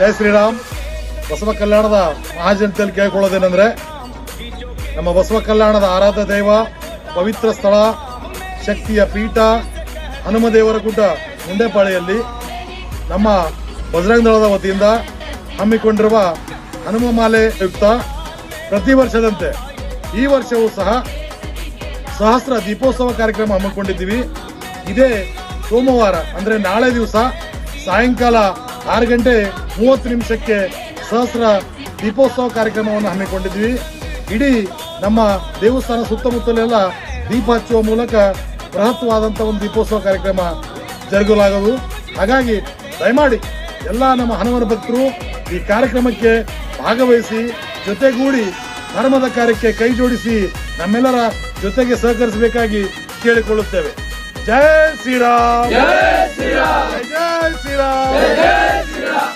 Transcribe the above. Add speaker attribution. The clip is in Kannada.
Speaker 1: ಜಯ ಶ್ರೀರಾಮ್. ಬಸವ ಕಲ್ಯಾಣದ ಮಹಾಜನತೆಯಲ್ಲಿ ಕೇಳ್ಕೊಳ್ಳೋದೇನೆಂದ್ರೆ, ನಮ್ಮ ಬಸವ ಕಲ್ಯಾಣದ ಆರಾಧ ದೈವ, ಪವಿತ್ರ ಸ್ಥಳ, ಶಕ್ತಿಯ ಪೀಠ ಹನುಮದೇವರ ಗುಡ್ಡ ಮುಂಡೆಪಾಳಿಯಲ್ಲಿ ನಮ್ಮ ಬಜರಂಗ ದಳದ ವತಿಯಿಂದ ಹಮ್ಮಿಕೊಂಡಿರುವ ಹನುಮ ಮಾಲೆ ಯುಕ್ತ ಪ್ರತಿ ವರ್ಷದಂತೆ ಈ ವರ್ಷವೂ ಸಹ ಸಹಸ್ರ ದೀಪೋತ್ಸವ ಕಾರ್ಯಕ್ರಮ ಹಮ್ಮಿಕೊಂಡಿದ್ದೀವಿ. ಇದೇ ಸೋಮವಾರ, ಅಂದರೆ ನಾಳೆ ದಿವಸ ಸಾಯಂಕಾಲ ಆರು ಗಂಟೆ ಮೂವತ್ತು ನಿಮಿಷಕ್ಕೆ ಸಹಸ್ರ ದೀಪೋತ್ಸವ ಕಾರ್ಯಕ್ರಮವನ್ನು ಹಮ್ಮಿಕೊಂಡಿದ್ವಿ. ಇಡೀ ನಮ್ಮ ದೇವಸ್ಥಾನ ಸುತ್ತಮುತ್ತಲೆಲ್ಲ ದೀಪ ಹಚ್ಚುವ ಮೂಲಕ ಬೃಹತ್ವಾದಂಥ ಒಂದು ದೀಪೋತ್ಸವ ಕಾರ್ಯಕ್ರಮ ಜರುಗಲಾಗದು. ಹಾಗಾಗಿ ದಯಮಾಡಿ ಎಲ್ಲ ನಮ್ಮ ಹನುಮನ ಭಕ್ತರು ಈ ಕಾರ್ಯಕ್ರಮಕ್ಕೆ ಭಾಗವಹಿಸಿ, ಜೊತೆಗೂಡಿ ಧರ್ಮದ ಕಾರ್ಯಕ್ಕೆ ಕೈ ಜೋಡಿಸಿ ನಮ್ಮೆಲ್ಲರ ಜೊತೆಗೆ ಸಹಕರಿಸಬೇಕಾಗಿ ಕೇಳಿಕೊಳ್ಳುತ್ತೇವೆ. ಜಯ ಶ್ರೀರಾಮ್!